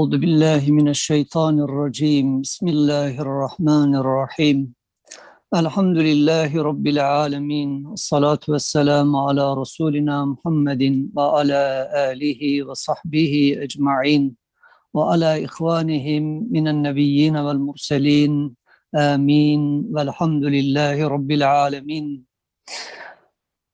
أعوذ بالله من الشيطان الرجيم بسم الله الرحمن الرحيم الحمد لله رب العالمين والصلاة والسلام على رسولنا محمد وعلى آله وصحبه أجمعين وعلى إخوانهم من النبيين والمرسلين آمين والحمد لله رب العالمين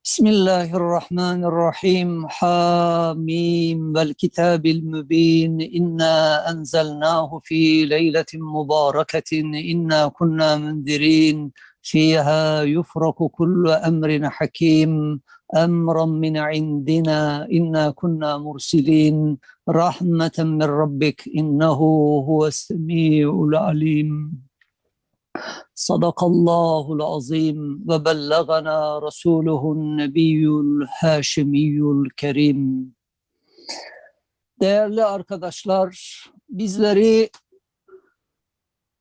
بسم الله الرحمن الرحيم. حاميم. والكتاب المبين. إنا أنزلناه في ليلة مباركة. إنا كنا منذرين. فيها يفرق كل أمر حكيم. أمرا من عندنا. إنا كنا مرسلين. رحمة من ربك. إنه هو السميع العليم. صدق الله العظيم وبلغنا رسوله النبي الهاشمي الكريم Değerli arkadaşlar, bizleri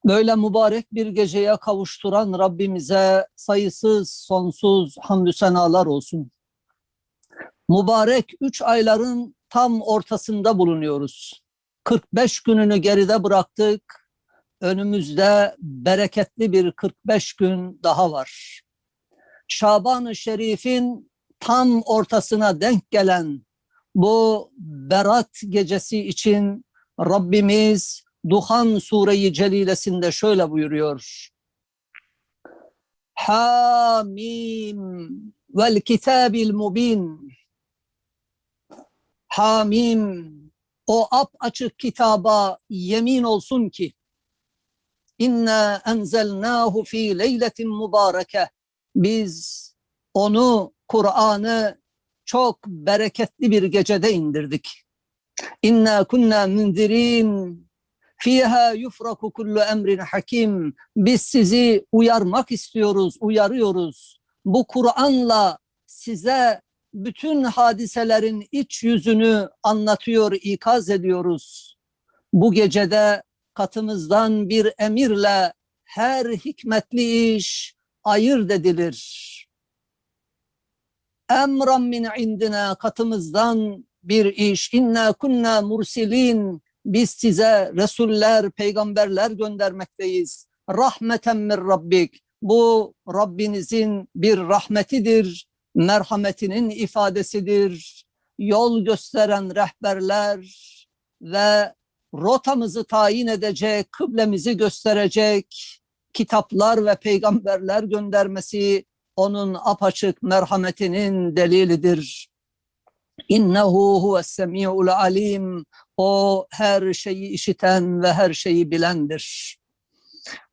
böyle mübarek bir geceye kavuşturan Rabbimize sayısız sonsuz hamdü senalar olsun. Mübarek üç ayların tam ortasında bulunuyoruz. 45 gününü geride bıraktık önümüzde bereketli bir 45 gün daha var. Şaban-ı Şerif'in tam ortasına denk gelen bu Berat gecesi için Rabbimiz Duhan Sure-i Celilesinde şöyle buyuruyor. Hamim vel kitabil mubin. Hamim o ap açık kitaba yemin olsun ki İnna enzelnahu fi leyletin mübareke. Biz onu Kur'an'ı çok bereketli bir gecede indirdik. İnna kunna munzirin fiha yufraku kullu emrin hakim. Biz sizi uyarmak istiyoruz, uyarıyoruz. Bu Kur'an'la size bütün hadiselerin iç yüzünü anlatıyor, ikaz ediyoruz. Bu gecede katımızdan bir emirle her hikmetli iş ayırt edilir. Emran min indina katımızdan bir iş. İnna kunna mursilin. Biz size Resuller, peygamberler göndermekteyiz. Rahmeten min Rabbik. Bu Rabbinizin bir rahmetidir, merhametinin ifadesidir. Yol gösteren rehberler ve rotamızı tayin edecek, kıblemizi gösterecek kitaplar ve peygamberler göndermesi onun apaçık merhametinin delilidir. İnnehu huves semiul alim. O her şeyi işiten ve her şeyi bilendir.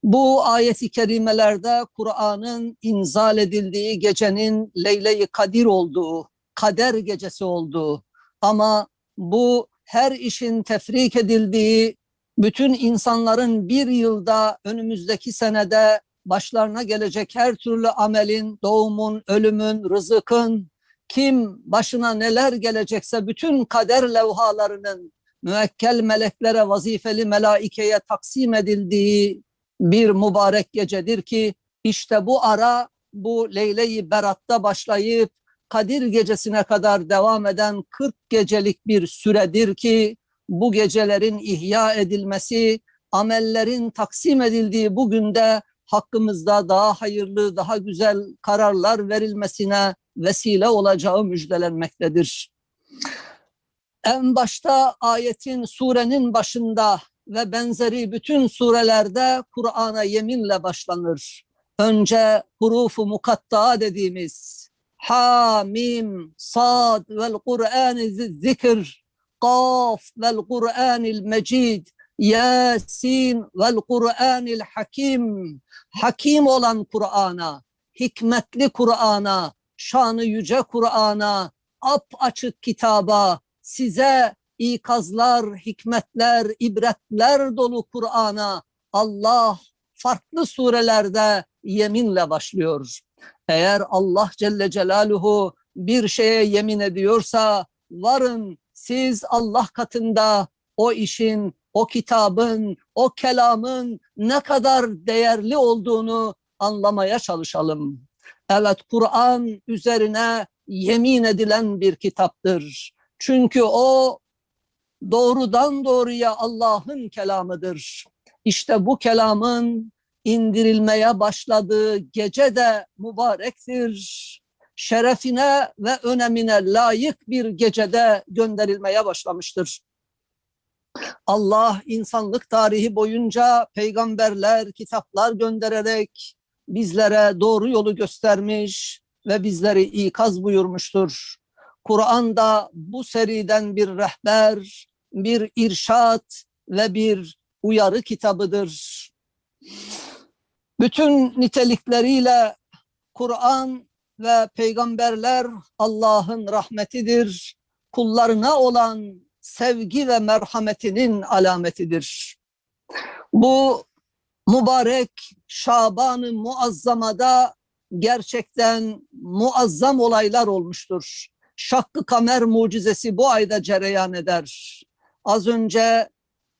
Bu ayeti kerimelerde Kur'an'ın inzal edildiği gecenin Leyle-i Kadir olduğu, kader gecesi olduğu ama bu her işin tefrik edildiği, bütün insanların bir yılda önümüzdeki senede başlarına gelecek her türlü amelin, doğumun, ölümün, rızıkın, kim başına neler gelecekse bütün kader levhalarının müekkel meleklere, vazifeli melaikeye taksim edildiği bir mübarek gecedir ki işte bu ara bu Leyle-i Berat'ta başlayıp Kadir gecesine kadar devam eden 40 gecelik bir süredir ki bu gecelerin ihya edilmesi, amellerin taksim edildiği bu günde hakkımızda daha hayırlı, daha güzel kararlar verilmesine vesile olacağı müjdelenmektedir. En başta ayetin surenin başında ve benzeri bütün surelerde Kur'an'a yeminle başlanır. Önce hurufu mukatta dediğimiz Hamim, Sad vel Kur'an-ı zikr, Kaf vel Kur'anil Mecid, Yasin vel Kur'anil Hakim. Hakim olan Kur'an'a, hikmetli Kur'an'a, şanı yüce Kur'an'a, ap açık kitaba, size ikazlar, hikmetler, ibretler dolu Kur'an'a Allah farklı surelerde yeminle başlıyor. Eğer Allah Celle Celaluhu bir şeye yemin ediyorsa varın siz Allah katında o işin, o kitabın, o kelamın ne kadar değerli olduğunu anlamaya çalışalım. Evet Kur'an üzerine yemin edilen bir kitaptır. Çünkü o doğrudan doğruya Allah'ın kelamıdır. İşte bu kelamın indirilmeye başladığı gece de mübarektir. Şerefine ve önemine layık bir gecede gönderilmeye başlamıştır. Allah insanlık tarihi boyunca peygamberler, kitaplar göndererek bizlere doğru yolu göstermiş ve bizleri ikaz buyurmuştur. Kur'an da bu seriden bir rehber, bir irşat ve bir uyarı kitabıdır. Bütün nitelikleriyle Kur'an ve peygamberler Allah'ın rahmetidir. Kullarına olan sevgi ve merhametinin alametidir. Bu mübarek Şaban-ı Muazzama'da gerçekten muazzam olaylar olmuştur. Şakkı kamer mucizesi bu ayda cereyan eder. Az önce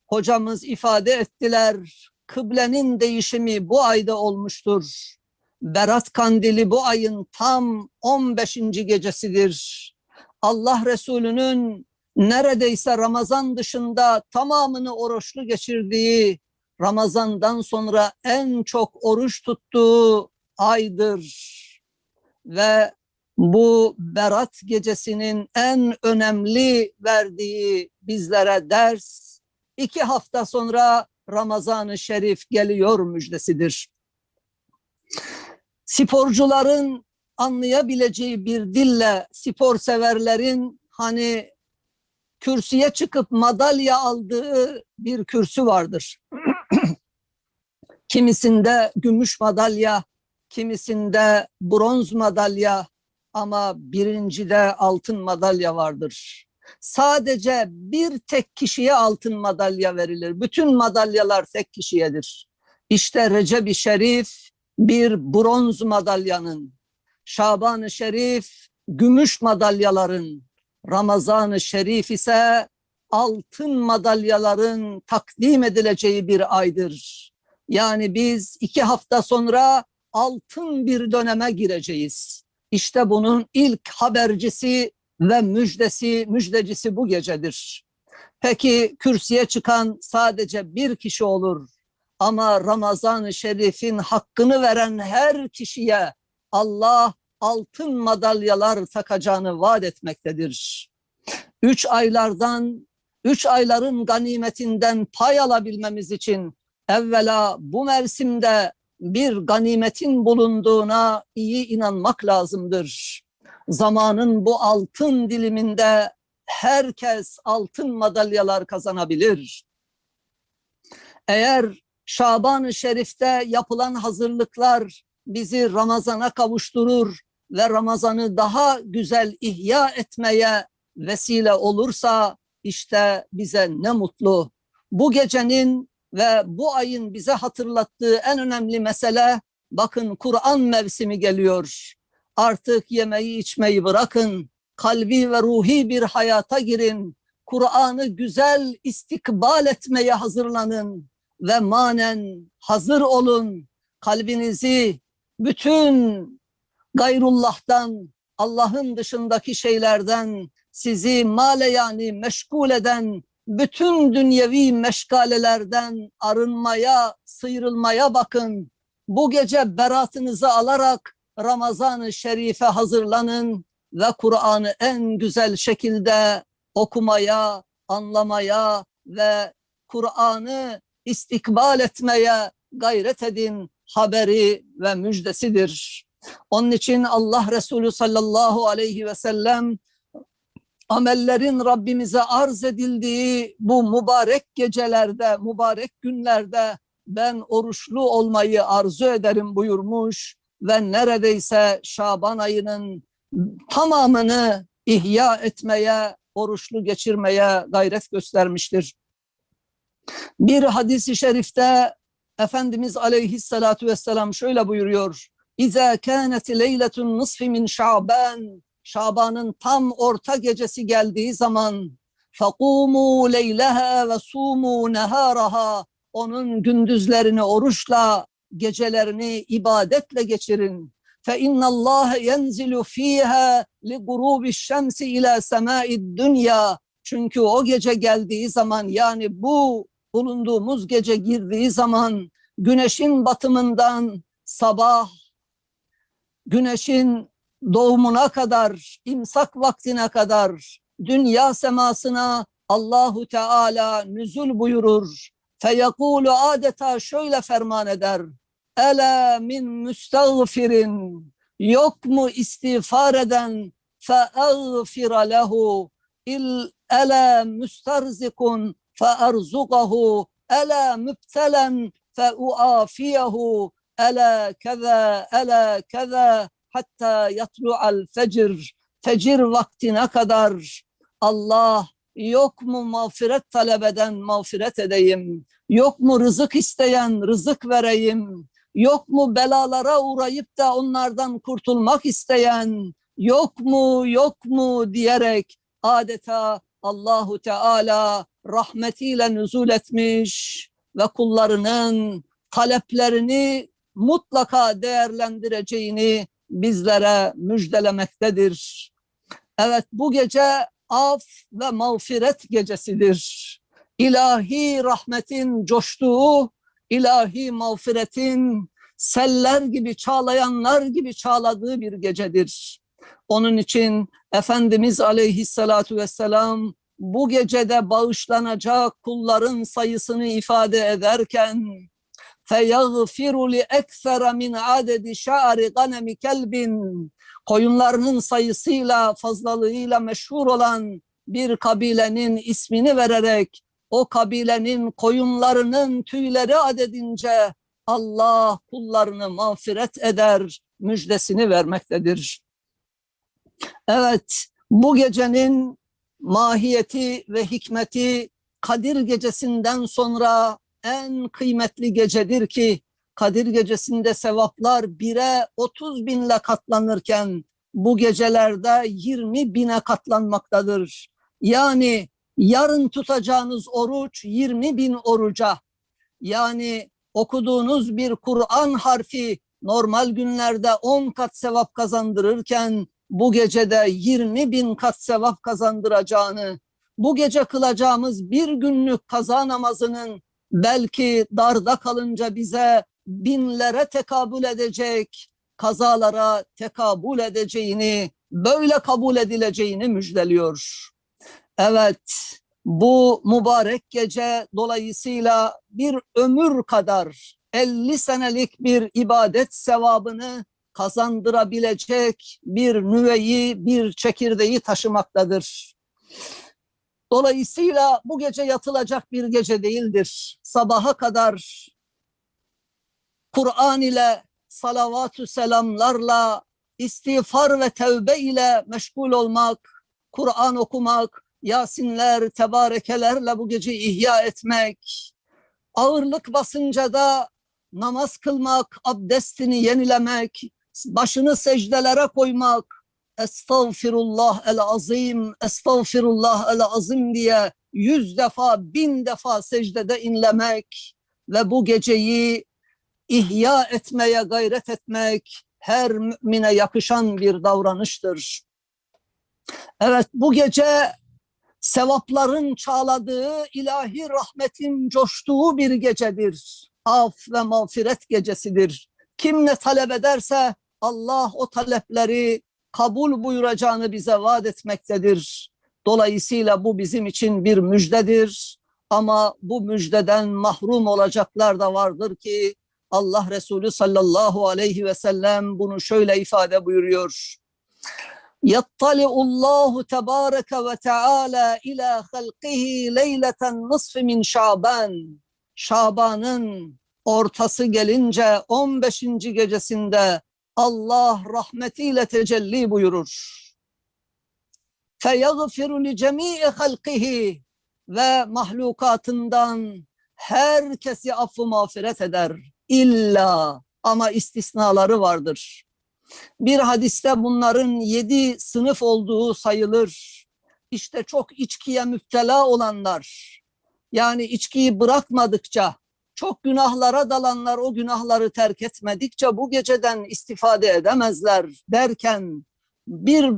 hocamız ifade ettiler. Kıblenin değişimi bu ayda olmuştur. Berat kandili bu ayın tam 15. gecesidir. Allah Resulü'nün neredeyse Ramazan dışında tamamını oruçlu geçirdiği, Ramazandan sonra en çok oruç tuttuğu aydır. Ve bu Berat gecesinin en önemli verdiği bizlere ders, iki hafta sonra Ramazan-ı Şerif geliyor müjdesidir. Sporcuların anlayabileceği bir dille spor severlerin hani kürsüye çıkıp madalya aldığı bir kürsü vardır. kimisinde gümüş madalya, kimisinde bronz madalya ama birincide altın madalya vardır. Sadece bir tek kişiye altın madalya verilir. Bütün madalyalar tek kişiyedir. İşte Recep-i Şerif bir bronz madalyanın, Şaban-ı Şerif gümüş madalyaların, Ramazan-ı Şerif ise altın madalyaların takdim edileceği bir aydır. Yani biz iki hafta sonra altın bir döneme gireceğiz. İşte bunun ilk habercisi ve müjdesi, müjdecisi bu gecedir. Peki kürsüye çıkan sadece bir kişi olur. Ama Ramazan-ı Şerif'in hakkını veren her kişiye Allah altın madalyalar takacağını vaat etmektedir. Üç aylardan, üç ayların ganimetinden pay alabilmemiz için evvela bu mevsimde bir ganimetin bulunduğuna iyi inanmak lazımdır. Zamanın bu altın diliminde herkes altın madalyalar kazanabilir. Eğer Şaban-ı Şerif'te yapılan hazırlıklar bizi Ramazan'a kavuşturur ve Ramazan'ı daha güzel ihya etmeye vesile olursa işte bize ne mutlu. Bu gecenin ve bu ayın bize hatırlattığı en önemli mesele bakın Kur'an mevsimi geliyor. Artık yemeği içmeyi bırakın. Kalbi ve ruhi bir hayata girin. Kur'an'ı güzel istikbal etmeye hazırlanın ve manen hazır olun. Kalbinizi bütün gayrullah'tan, Allah'ın dışındaki şeylerden sizi male yani meşgul eden bütün dünyevi meşgalelerden arınmaya, sıyrılmaya bakın. Bu gece beratınızı alarak Ramazan-ı Şerif'e hazırlanın ve Kur'an'ı en güzel şekilde okumaya, anlamaya ve Kur'an'ı istikbal etmeye gayret edin haberi ve müjdesidir. Onun için Allah Resulü sallallahu aleyhi ve sellem amellerin Rabbimize arz edildiği bu mübarek gecelerde, mübarek günlerde ben oruçlu olmayı arzu ederim buyurmuş ve neredeyse Şaban ayının tamamını ihya etmeye, oruçlu geçirmeye gayret göstermiştir. Bir hadisi şerifte Efendimiz aleyhissalatu vesselam şöyle buyuruyor. İza kânet leyletun nisfi min şaban. Şaban'ın tam orta gecesi geldiği zaman fakumu leyleha ve sumu neharaha. Onun gündüzlerini oruçla, gecelerini ibadetle geçirin. فَاِنَّ اللّٰهَ يَنْزِلُ ف۪يهَا لِغُرُوبِ الشَّمْسِ اِلَى سَمَاءِ الدُّنْيَا Çünkü o gece geldiği zaman yani bu bulunduğumuz gece girdiği zaman güneşin batımından sabah güneşin doğumuna kadar, imsak vaktine kadar dünya semasına Allahu Teala nüzul buyurur. Feyekulu adeta şöyle ferman eder. Ela min müstağfirin yok mu istiğfar eden? Feağfira lehu. İl ela müsterzikun feerzukahu ela mübtelen feuafiyehu ela keza ela keza. Hatta yatlu'al fecr fecir vaktine kadar. Allah yok mu mağfiret talep eden mağfiret edeyim? Yok mu rızık isteyen rızık vereyim yok mu belalara uğrayıp da onlardan kurtulmak isteyen yok mu yok mu diyerek adeta Allahu Teala rahmetiyle nüzul etmiş ve kullarının taleplerini mutlaka değerlendireceğini bizlere müjdelemektedir. Evet bu gece af ve mağfiret gecesidir. İlahi rahmetin coştuğu, ilahi mağfiretin seller gibi çağlayanlar gibi çağladığı bir gecedir. Onun için Efendimiz aleyhissalatu vesselam bu gecede bağışlanacak kulların sayısını ifade ederken فَيَغْفِرُ لِأَكْثَرَ مِنْ عَدَدِ شَعَرِ غَنَمِ كَلْبٍ Koyunlarının sayısıyla fazlalığıyla meşhur olan bir kabilenin ismini vererek o kabilenin koyunlarının tüyleri adedince Allah kullarını mağfiret eder müjdesini vermektedir. Evet bu gecenin mahiyeti ve hikmeti Kadir gecesinden sonra en kıymetli gecedir ki Kadir gecesinde sevaplar bire 30 binle katlanırken bu gecelerde 20 bine katlanmaktadır. Yani yarın tutacağınız oruç 20 bin oruca yani okuduğunuz bir Kur'an harfi normal günlerde 10 kat sevap kazandırırken bu gecede 20 bin kat sevap kazandıracağını, bu gece kılacağımız bir günlük kaza namazının belki darda kalınca bize binlere tekabül edecek, kazalara tekabül edeceğini, böyle kabul edileceğini müjdeliyor. Evet, bu mübarek gece dolayısıyla bir ömür kadar 50 senelik bir ibadet sevabını kazandırabilecek bir nüveyi, bir çekirdeği taşımaktadır. Dolayısıyla bu gece yatılacak bir gece değildir. Sabaha kadar Kur'an ile salavatü selamlarla istiğfar ve tevbe ile meşgul olmak, Kur'an okumak, Yasinler, tebarekelerle bu gece ihya etmek, ağırlık basınca da namaz kılmak, abdestini yenilemek, başını secdelere koymak, estağfirullah el azim, estağfirullah el azim diye yüz defa, bin defa secdede inlemek ve bu geceyi ihya etmeye gayret etmek her mümine yakışan bir davranıştır. Evet bu gece sevapların çağladığı, ilahi rahmetin coştuğu bir gecedir. Af ve mağfiret gecesidir. Kim ne talep ederse Allah o talepleri kabul buyuracağını bize vaat etmektedir. Dolayısıyla bu bizim için bir müjdedir. Ama bu müjdeden mahrum olacaklar da vardır ki Allah Resulü sallallahu aleyhi ve sellem bunu şöyle ifade buyuruyor. Yattali'ullahu tebareke ve teala ila halqihi leyleten nisfi min Şaban. Şaban'ın ortası gelince 15. gecesinde Allah rahmetiyle tecelli buyurur. Feyagfiru li cemii halqihi ve mahlukatından herkesi affı mağfiret eder. İlla ama istisnaları vardır. Bir hadiste bunların yedi sınıf olduğu sayılır. İşte çok içkiye müptela olanlar, yani içkiyi bırakmadıkça, çok günahlara dalanlar o günahları terk etmedikçe bu geceden istifade edemezler derken bir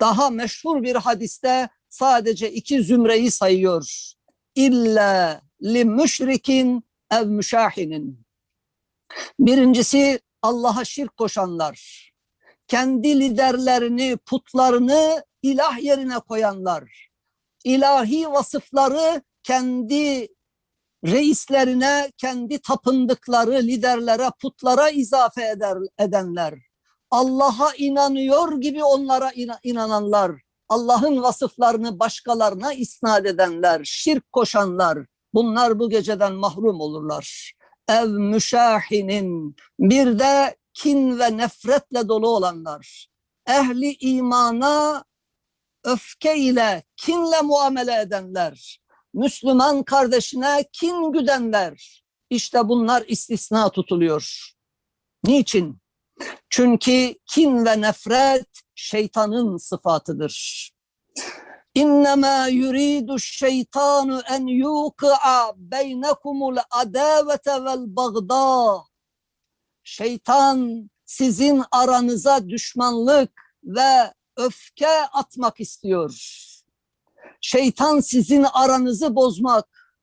daha meşhur bir hadiste sadece iki zümreyi sayıyor. İlla li müşrikin ev müşahinin. Birincisi Allah'a şirk koşanlar. Kendi liderlerini, putlarını ilah yerine koyanlar. İlahi vasıfları kendi reislerine, kendi tapındıkları liderlere, putlara izafe eder, edenler. Allah'a inanıyor gibi onlara ina- inananlar. Allah'ın vasıflarını başkalarına isnat edenler, şirk koşanlar. Bunlar bu geceden mahrum olurlar. Ev müşahinin bir de kin ve nefretle dolu olanlar. Ehli imana öfke ile, kinle muamele edenler. Müslüman kardeşine kin güdenler. İşte bunlar istisna tutuluyor. Niçin? Çünkü kin ve nefret şeytanın sıfatıdır. İnnemâ yuridu şeytanu en yuqi'a beynekumul adavete vel bagda. Şeytan sizin aranıza düşmanlık ve öfke atmak istiyor. Şeytan sizin aranızı bozmak,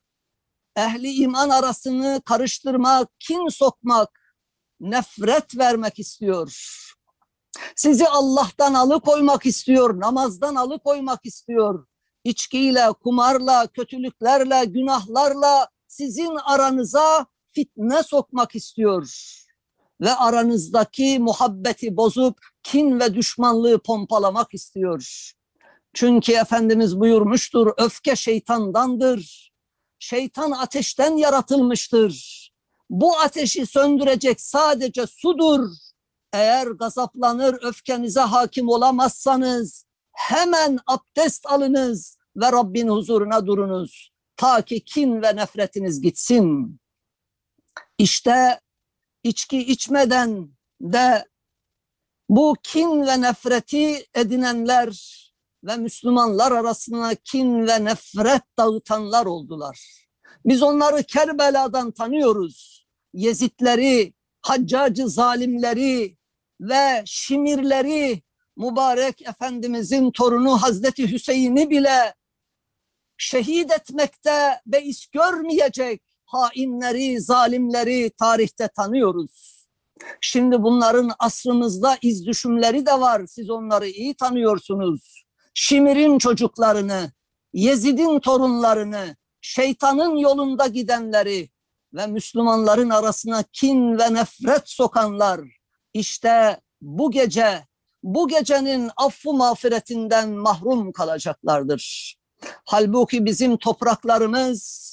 ehli iman arasını karıştırmak, kin sokmak, nefret vermek istiyor. Sizi Allah'tan alıkoymak istiyor, namazdan alıkoymak istiyor. İçkiyle, kumarla, kötülüklerle, günahlarla sizin aranıza fitne sokmak istiyor. Ve aranızdaki muhabbeti bozup kin ve düşmanlığı pompalamak istiyor. Çünkü Efendimiz buyurmuştur, öfke şeytandandır. Şeytan ateşten yaratılmıştır. Bu ateşi söndürecek sadece sudur. Eğer gazaplanır, öfkenize hakim olamazsanız hemen abdest alınız ve Rabbin huzuruna durunuz. Ta ki kin ve nefretiniz gitsin. İşte içki içmeden de bu kin ve nefreti edinenler ve Müslümanlar arasına kin ve nefret dağıtanlar oldular. Biz onları Kerbela'dan tanıyoruz. Yezitleri, haccacı zalimleri ve şimirleri, mübarek Efendimizin torunu Hazreti Hüseyin'i bile şehit etmekte beis görmeyecek hainleri, zalimleri tarihte tanıyoruz. Şimdi bunların asrımızda iz düşümleri de var. Siz onları iyi tanıyorsunuz. Şimir'in çocuklarını, Yezid'in torunlarını, şeytanın yolunda gidenleri ve Müslümanların arasına kin ve nefret sokanlar işte bu gece bu gecenin affı mağfiretinden mahrum kalacaklardır. Halbuki bizim topraklarımız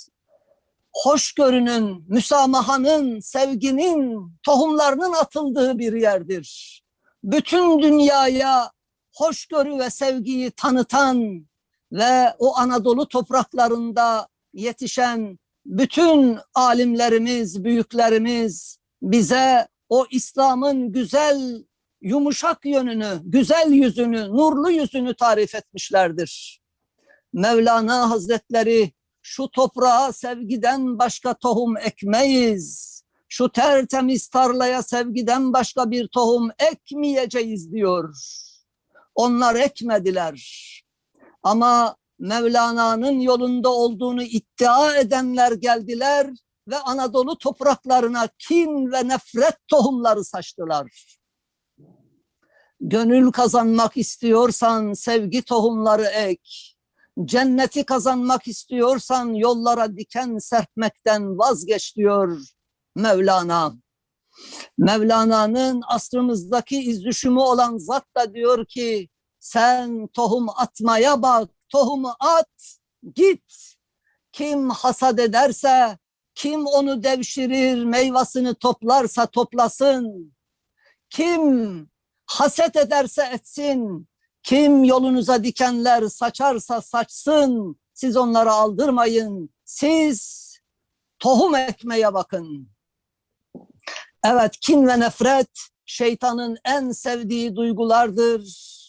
hoşgörünün, müsamahanın, sevginin, tohumlarının atıldığı bir yerdir. Bütün dünyaya hoşgörü ve sevgiyi tanıtan ve o Anadolu topraklarında yetişen bütün alimlerimiz, büyüklerimiz bize o İslam'ın güzel, yumuşak yönünü, güzel yüzünü, nurlu yüzünü tarif etmişlerdir. Mevlana Hazretleri şu toprağa sevgiden başka tohum ekmeyiz. Şu tertemiz tarlaya sevgiden başka bir tohum ekmeyeceğiz diyor. Onlar ekmediler. Ama Mevlana'nın yolunda olduğunu iddia edenler geldiler ve Anadolu topraklarına kin ve nefret tohumları saçtılar. Gönül kazanmak istiyorsan sevgi tohumları ek. Cenneti kazanmak istiyorsan yollara diken serpmekten vazgeç diyor Mevlana. Mevlana'nın asrımızdaki izdüşümü olan zat da diyor ki sen tohum atmaya bak, tohumu at, git. Kim hasat ederse, kim onu devşirir, meyvasını toplarsa toplasın. Kim haset ederse etsin, kim yolunuza dikenler saçarsa saçsın, siz onları aldırmayın. Siz tohum ekmeye bakın. Evet, kin ve nefret şeytanın en sevdiği duygulardır.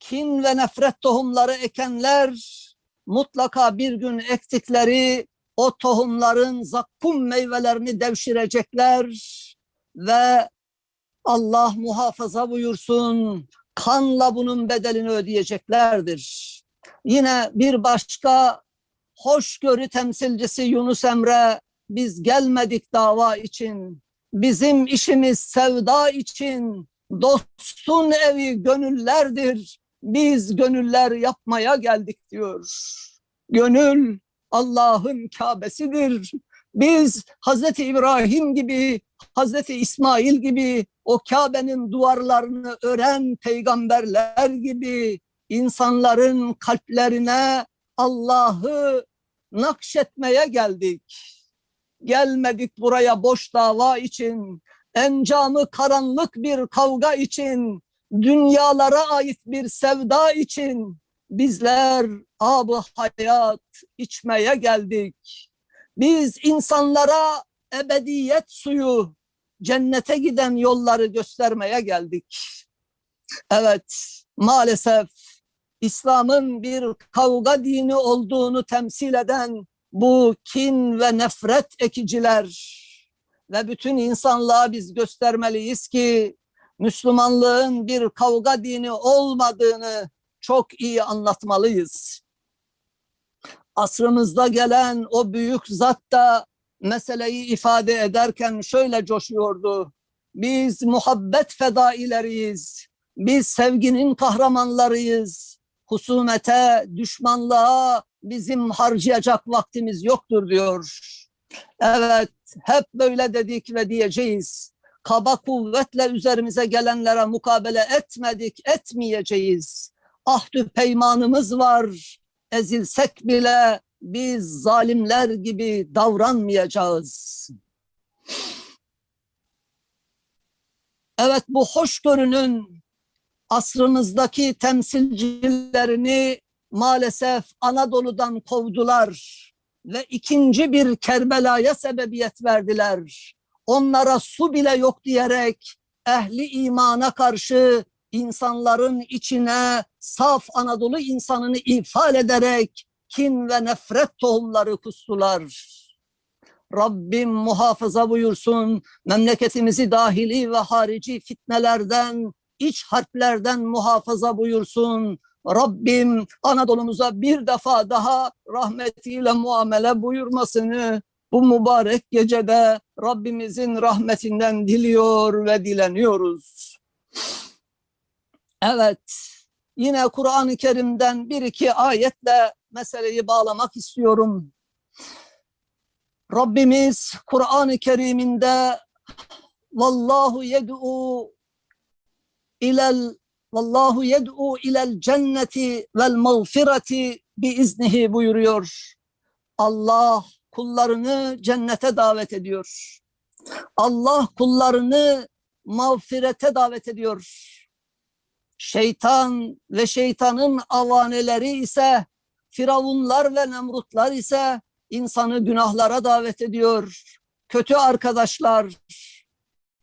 Kin ve nefret tohumları ekenler mutlaka bir gün ektikleri o tohumların zakkum meyvelerini devşirecekler ve Allah muhafaza buyursun kanla bunun bedelini ödeyeceklerdir. Yine bir başka hoşgörü temsilcisi Yunus Emre biz gelmedik dava için. Bizim işimiz sevda için. Dostun evi gönüllerdir. Biz gönüller yapmaya geldik diyor. Gönül Allah'ın Kabe'sidir. Biz Hazreti İbrahim gibi, Hazreti İsmail gibi o Kabe'nin duvarlarını ören peygamberler gibi insanların kalplerine Allah'ı nakşetmeye geldik. Gelmedik buraya boş dava için, encamı karanlık bir kavga için, dünyalara ait bir sevda için bizler ab hayat içmeye geldik. Biz insanlara ebediyet suyu, cennete giden yolları göstermeye geldik. Evet, maalesef İslam'ın bir kavga dini olduğunu temsil eden bu kin ve nefret ekiciler ve bütün insanlığa biz göstermeliyiz ki Müslümanlığın bir kavga dini olmadığını çok iyi anlatmalıyız. Asrımızda gelen o büyük zat da meseleyi ifade ederken şöyle coşuyordu. Biz muhabbet fedaileriyiz. Biz sevginin kahramanlarıyız. Husumete, düşmanlığa bizim harcayacak vaktimiz yoktur diyor. Evet, hep böyle dedik ve diyeceğiz. Kaba kuvvetle üzerimize gelenlere mukabele etmedik, etmeyeceğiz. Ahdü peymanımız var. Ezilsek bile biz zalimler gibi davranmayacağız. Evet bu hoşgörünün asrımızdaki temsilcilerini maalesef Anadolu'dan kovdular ve ikinci bir Kerbela'ya sebebiyet verdiler. Onlara su bile yok diyerek ehli imana karşı insanların içine saf Anadolu insanını ifade ederek kin ve nefret tohumları kustular. Rabbim muhafaza buyursun memleketimizi dahili ve harici fitnelerden, iç harplerden muhafaza buyursun. Rabbim Anadolu'muza bir defa daha rahmetiyle muamele buyurmasını bu mübarek gecede Rabbimizin rahmetinden diliyor ve dileniyoruz. Evet, yine Kur'an-ı Kerim'den bir iki ayetle meseleyi bağlamak istiyorum. Rabbimiz Kur'an-ı Kerim'inde vallahu yed'u ilel vallahu yed'u ilel cenneti vel mağfireti iznihi buyuruyor. Allah kullarını cennete davet ediyor. Allah kullarını mağfirete davet ediyor. Şeytan ve şeytanın avaneleri ise Firavunlar ve Nemrutlar ise insanı günahlara davet ediyor. Kötü arkadaşlar,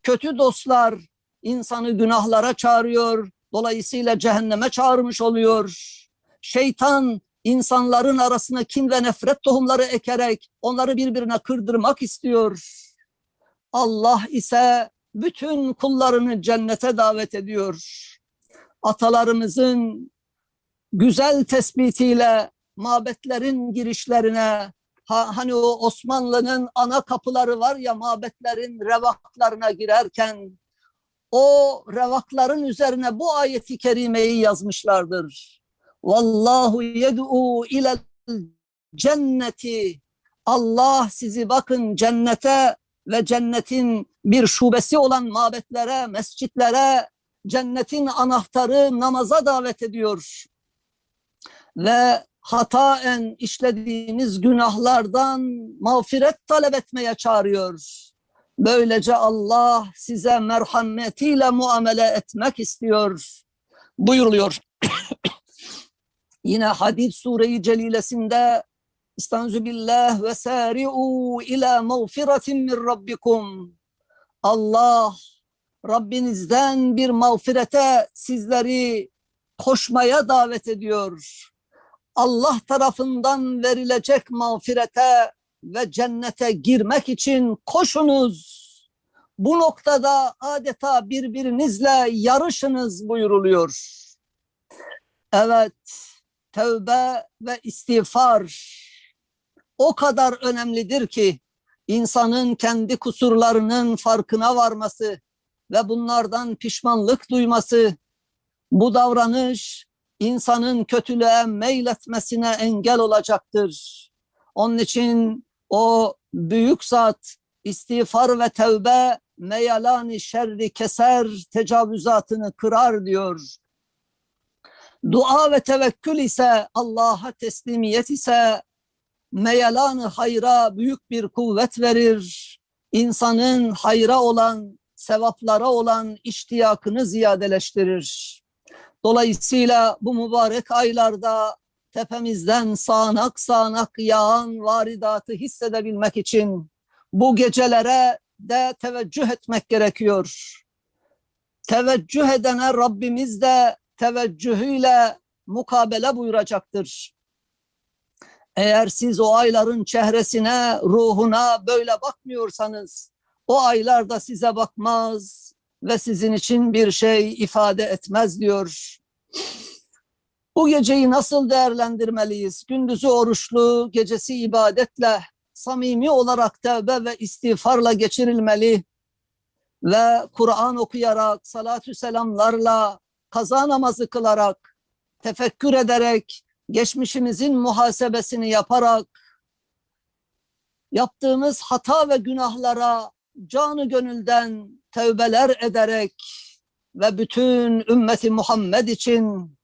kötü dostlar insanı günahlara çağırıyor. Dolayısıyla cehenneme çağırmış oluyor. Şeytan insanların arasına kin ve nefret tohumları ekerek onları birbirine kırdırmak istiyor. Allah ise bütün kullarını cennete davet ediyor. Atalarımızın güzel tespitiyle mabetlerin girişlerine ha, hani o Osmanlı'nın ana kapıları var ya mabetlerin revaklarına girerken o revakların üzerine bu ayeti kerimeyi yazmışlardır. Vallahu yed'u ilel cenneti. Allah sizi bakın cennete ve cennetin bir şubesi olan mabetlere, mescitlere, cennetin anahtarı namaza davet ediyor. Ve hataen işlediğiniz günahlardan mağfiret talep etmeye çağırıyor. Böylece Allah size merhametiyle muamele etmek istiyor. Buyuruluyor. Yine Hadid Sure-i Celilesinde Estaizu billah ve sari'u ila mağfiretin min rabbikum. Allah Rabbinizden bir mağfirete sizleri koşmaya davet ediyor. Allah tarafından verilecek mağfirete ve cennete girmek için koşunuz. Bu noktada adeta birbirinizle yarışınız buyuruluyor. Evet, tevbe ve istiğfar o kadar önemlidir ki insanın kendi kusurlarının farkına varması ve bunlardan pişmanlık duyması, bu davranış insanın kötülüğe meyletmesine engel olacaktır. Onun için o büyük zat istiğfar ve tevbe meyalani şerri keser, tecavüzatını kırar diyor. Dua ve tevekkül ise Allah'a teslimiyet ise meyalanı hayra büyük bir kuvvet verir. İnsanın hayra olan, sevaplara olan iştiyakını ziyadeleştirir. Dolayısıyla bu mübarek aylarda tepemizden sağanak sağanak yağan varidatı hissedebilmek için bu gecelere de teveccüh etmek gerekiyor. Teveccüh edene Rabbimiz de teveccühüyle mukabele buyuracaktır. Eğer siz o ayların çehresine, ruhuna böyle bakmıyorsanız, o aylar da size bakmaz ve sizin için bir şey ifade etmez diyor. Bu geceyi nasıl değerlendirmeliyiz? Gündüzü oruçlu, gecesi ibadetle, samimi olarak tevbe ve istiğfarla geçirilmeli ve Kur'an okuyarak, salatü selamlarla, kaza namazı kılarak, tefekkür ederek, geçmişimizin muhasebesini yaparak, yaptığımız hata ve günahlara canı gönülden tevbeler ederek ve bütün ümmeti Muhammed için,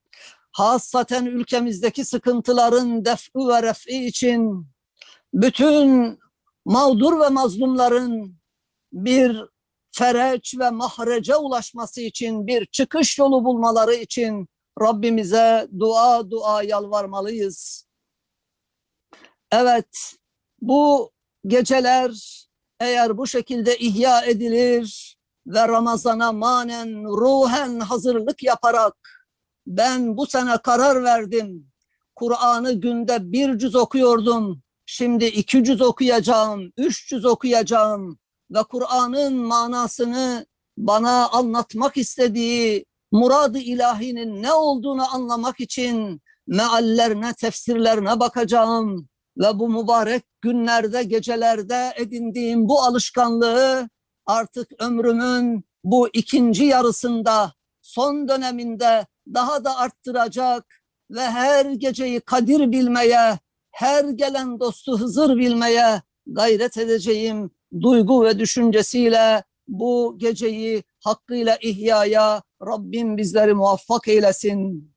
hassaten ülkemizdeki sıkıntıların def'ü ve ref'i için, bütün mağdur ve mazlumların bir fereç ve mahrece ulaşması için, bir çıkış yolu bulmaları için Rabbimize dua dua yalvarmalıyız. Evet, bu geceler eğer bu şekilde ihya edilir ve Ramazan'a manen ruhen hazırlık yaparak ben bu sene karar verdim. Kur'an'ı günde bir cüz okuyordum. Şimdi iki cüz okuyacağım, üç cüz okuyacağım ve Kur'an'ın manasını bana anlatmak istediği muradı ilahinin ne olduğunu anlamak için meallerine, tefsirlerine bakacağım ve bu mübarek günlerde, gecelerde edindiğim bu alışkanlığı artık ömrümün bu ikinci yarısında, son döneminde daha da arttıracak ve her geceyi kadir bilmeye, her gelen dostu Hızır bilmeye gayret edeceğim duygu ve düşüncesiyle bu geceyi hakkıyla ihyaya Rabbim bizleri muvaffak eylesin.